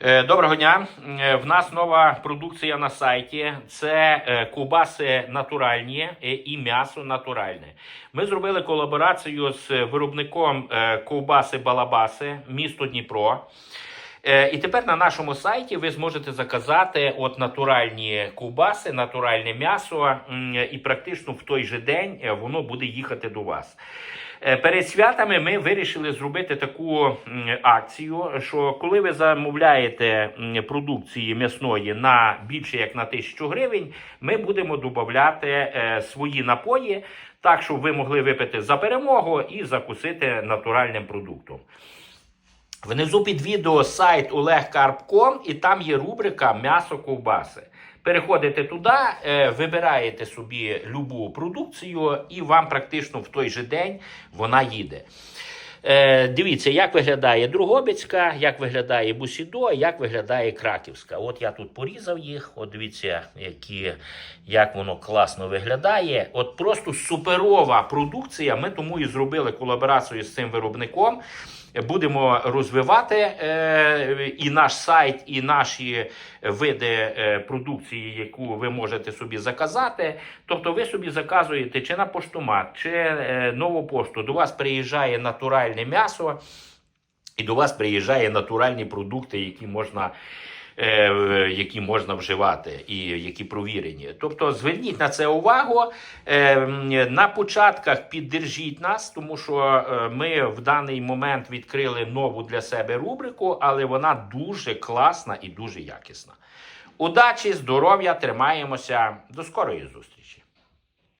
Е, Доброго дня. Е, В нас нова продукція на сайті. Це кубаси натуральні е, і м'ясо натуральне. Ми зробили колаборацію з виробником е, ковбаси Балабаси, місто Дніпро. Е, І тепер на нашому сайті ви зможете заказати от натуральні ковбаси, натуральне м'ясо, і практично в той же день е, воно буде їхати до вас. Е, Перед святами ми вирішили зробити таку акцію, що коли ви замовляєте продукції м'ясної на більше як на тисячу гривень, ми будемо додати е, свої напої, так щоб ви могли випити за перемогу і закусити натуральним продуктом. Внизу під відео сайт olegkarp.com і там є рубрика М'ясо ковбаси. Переходите туди, е, вибираєте собі любу продукцію, і вам практично в той же день вона їде. Е, Дивіться, як виглядає Другобицька, як виглядає Бусідо, як виглядає Краківська. От я тут порізав їх. От дивіться, які, як воно класно виглядає. От просто суперова продукція. Ми тому і зробили колаборацію з цим виробником. Будемо розвивати е, і наш сайт, і наші види е, продукції, яку ви можете собі заказати. Тобто, ви собі заказуєте чи на поштомат, чи е, нову пошту. До вас приїжджає натуральне м'ясо, і до вас приїжджає натуральні продукти, які можна. Е, Які можна вживати і які провірені. Тобто зверніть на це увагу. Е, На початках піддержіть нас, тому що е, ми в даний момент відкрили нову для себе рубрику, але вона дуже класна і дуже якісна. Удачі, здоров'я, тримаємося. До скорої зустрічі!